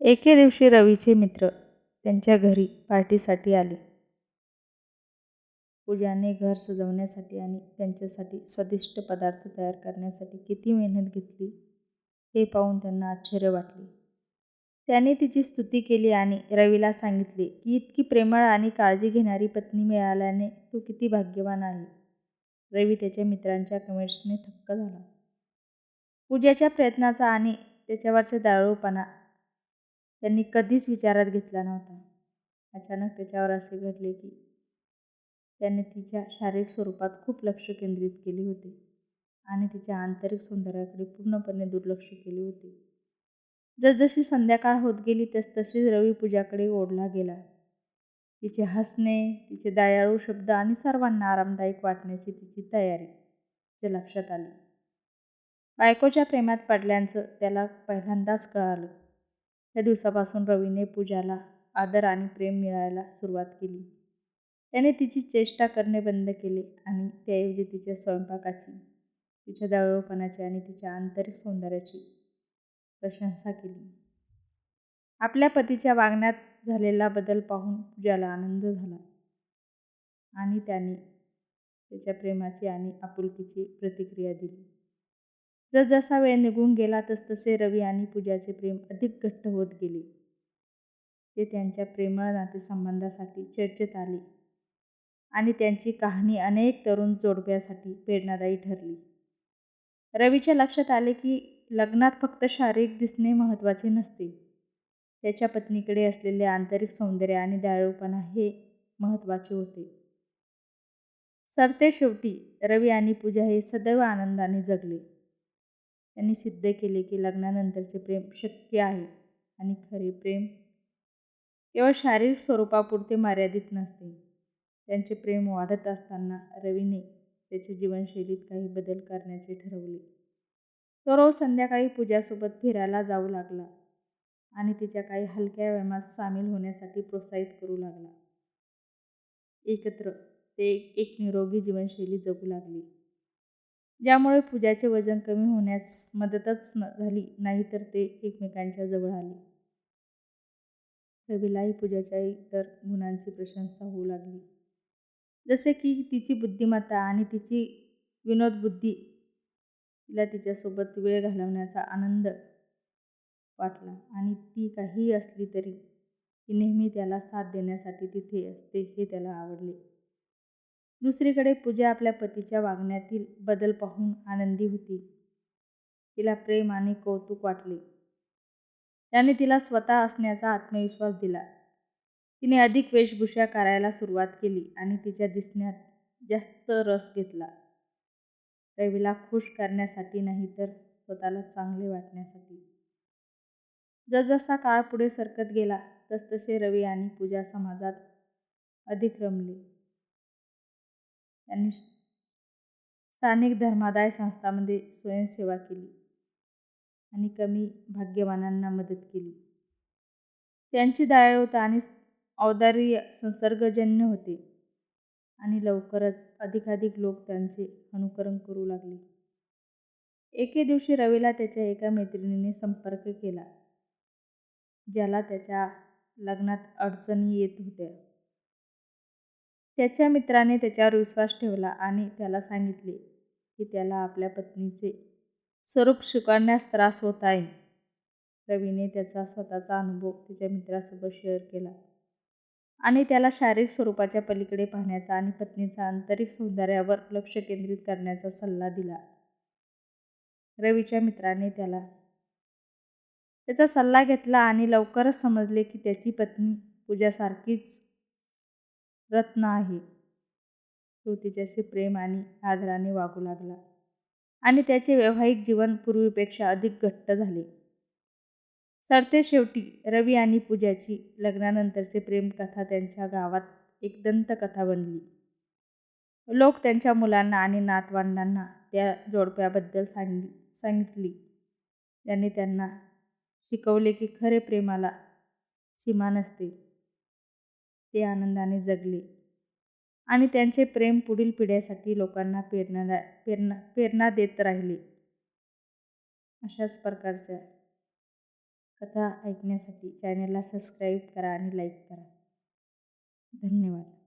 एके दिवशी रवीचे मित्र त्यांच्या घरी पार्टीसाठी आले. पूजाने घर सजवण्यासाठी आणि त्यांच्यासाठी स्वादिष्ट पदार्थ तयार करण्यासाठी किती मेहनत घेतली हे पाहून त्यांना आश्चर्य वाटले. त्याने तिची स्तुती केली आणि रवीला सांगितले की इतकी प्रेमळ आणि काळजी घेणारी पत्नी मिळाल्याने तो किती भाग्यवान आहे. रवी त्याच्या मित्रांच्या कमेंट्सने थक्क झाला. पूजाच्या प्रयत्नाचा आणि त्याच्यावरचा दयाळूपणा त्यांनी कधीच विचारात घेतला नव्हता. अचानक त्याच्यावर असे घडले की त्याने तिच्या शारीरिक स्वरूपात खूप लक्ष केंद्रित केले होते आणि तिच्या आंतरिक सौंदर्याकडे पूर्णपणे दुर्लक्ष केले होते. जसजशी संध्याकाळ होत गेली तसतशी रवी पूजाकडे ओढला गेला. तिचे हसणे, तिचे दयाळू शब्द आणि सर्वांना आरामदायक वाटण्याची तिची तयारी ते लक्षात आली. बायकोच्या प्रेमात पडल्याचं त्याला पहिल्यांदाच कळालं. त्या दिवसापासून रवीने पूजाला आदर आणि प्रेम मिळायला सुरुवात केली. त्याने तिची चेष्टा करणे बंद केले आणि त्याऐवजी तिच्या स्वयंपाकाची, तिच्या दळवपणाची आणि तिच्या आंतरिक सौंदर्याची प्रशंसा केली. आपल्या पतीच्या वागण्यात झालेला बदल पाहून पूजाला आनंद झाला आणि त्याने त्याच्या प्रेमाची आणि आपुलकीची प्रतिक्रिया दिली. जसजसा वेळ निघून गेला तसतसे रवी आणि पूजाचे प्रेम अधिक घट्ट होत गेले. ते त्यांच्या प्रेमळ नातेसंबंधासाठी चर्चेत आले आणि त्यांची कहाणी अनेक तरुण जोडप्यासाठी प्रेरणादायी ठरली. रवीच्या लक्षात आले की लग्नात फक्त शारीरिक दिसणे महत्त्वाचे नसते. त्याच्या पत्नीकडे असलेले आंतरिक सौंदर्य आणि दयाळूपणा हे महत्त्वाचे होते. सरते शेवटी रवी आणि पूजा हे सदैव आनंदाने जगले. त्यांनी सिद्ध केले की लग्नानंतरचे प्रेम शक्य आहे आणि खरे प्रेम केवळ शारीरिक स्वरूपापुरते मर्यादित नसते. त्यांचे प्रेम वाढत असताना रवीने त्याच्या जीवनशैलीत काही बदल करण्याचे ठरवले. तो रोज संध्याकाळी पूजासोबत फिरायला जाऊ लागला आणि तिच्या काही हलक्या व्यायामात सामील होण्यासाठी प्रोत्साहित करू लागला. एकत्र ते एक निरोगी जीवनशैली जगू लागली ज्यामुळे पूजाचे वजन कमी होण्यास मदतच न झाली नाही तर ते एकमेकांच्या जवळ आले. रवीलाही पूजाच्या इतर गुणांची प्रशंसा होऊ लागली. जसे की तिची बुद्धिमत्ता आणि तिची विनोदबुद्धी. तिला तिच्यासोबत वेळ घालवण्याचा आनंद वाटला आणि ती काहीही असली तरी ती नेहमी त्याला साथ देण्यासाठी तिथे असते हे त्याला आवडले. दुसरीकडे पूजा आपल्या पतीच्या वागण्यातील बदल पाहून आनंदी होती. तिला प्रेम आणि कौतुक वाटले. त्याने तिला स्वतः असण्याचा आत्मविश्वास दिला. तिने अधिक वेशभूषा करायला सुरुवात केली आणि तिच्या दिसण्यात जास्त रस घेतला. रवीला खुश करण्यासाठी नाही तर स्वतःला चांगले वाटण्यासाठी. जसजसा काळ पुढे सरकत गेला तसतसे रवी आणि पूजा समाजात अधिक रमले. त्यांनी स्थानिक धर्मादाय संस्थांमध्ये स्वयंसेवा केली आणि कमी भाग्यवानांना मदत केली. त्यांची दयाळूता आणि औदार्य संसर्गजन्य होते आणि लवकरच अधिकाधिक लोक त्यांचे अनुकरण करू लागले. एके दिवशी रवीला त्याच्या एका मैत्रिणीने संपर्क केला, ज्याला त्याच्या लग्नात अडचणी येत होत्या. त्याच्या मित्राने त्याच्यावर विश्वास ठेवला आणि त्याला सांगितले की त्याला आपल्या पत्नीचे स्वरूप स्वीकारण्यास त्रास होत आहे. रवीने त्याचा स्वतःचा अनुभव त्याच्या मित्रासोबत शेअर केला आणि त्याला शारीरिक स्वरूपाच्या पलीकडे पाहण्याचा आणि पत्नीचा आंतरिक सौंदर्यावर लक्ष केंद्रित करण्याचा सल्ला दिला. रवीच्या मित्राने त्याला त्याचा सल्ला घेतला आणि लवकरच समजले की त्याची पत्नी पूजासारखीच रत्न आहे. तो तिच्याशी प्रेम आणि आदराने वागू लागला आणि त्याचे वैवाहिक जीवन पूर्वीपेक्षा अधिक घट्ट झाले. सरते शेवटी रवी आणि पूजाची लग्नानंतरची प्रेमकथा त्यांच्या गावात एक दंतकथा बनली. लोक त्यांच्या मुलांना आणि नातवंडांना त्या जोडप्याबद्दल सांगितली, त्यांनी त्यांना शिकवले की खरे प्रेमाला सीमा नसते. ते आनंदाने जगले. आणि त्यांचे प्रेम पुढील पिढ्यासाठी लोकांना प्रेरणा देत राहिले. अशाच प्रकारच्या कथा ऐकण्यासाठी चॅनलला सबस्क्राईब करा आणि लाईक करा. धन्यवाद.